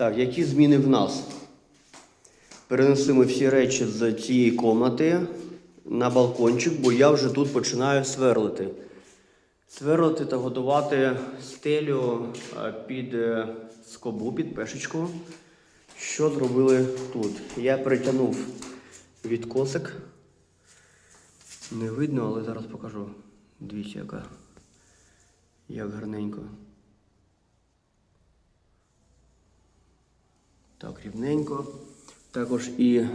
Так, які зміни в нас? Перенесемо всі речі з цієї комнати на балкончик, бо я вже тут починаю сверлити. Сверлити та готувати стелю е, під е, скобу, під пешечку. Що зробили тут? Я перетягнув відкосик. Не видно, але зараз покажу. Дивіться, яка. Як гарненько. Так, рівненько. Також і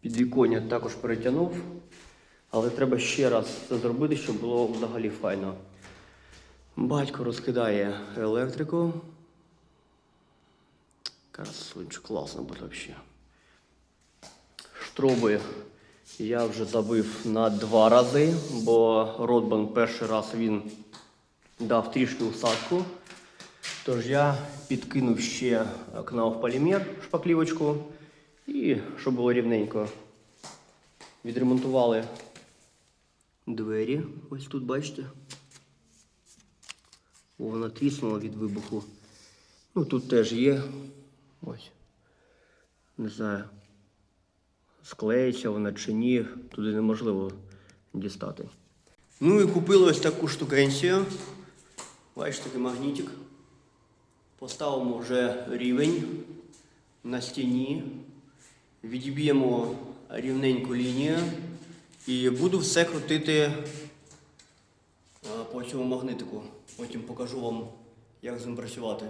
підвіконня також перетягнув. Але треба ще раз це зробити, щоб було взагалі файно. Батько розкидає електрику. Красунчик, класно буде взагалі. Штроби я вже забив на два рази, бо Ротбан перший раз він дав трішки усадку. Тож я підкинув ще кнауф полімер шпаклівочку і щоб було рівненько. Відремонтували двері. Ось тут бачите. О, вона тріснула від вибуху. Ну тут теж є. Ось. Не знаю. Склеїться вона чи ні, туди неможливо дістати. Ну і купили ось таку штукенцію. Бачите, такий магнітик. Поставимо вже рівень на стіні, відіб'ємо рівненьку лінію і буду все крутити е, по цьому магнитику. Потім покажу вам, як з ним працювати.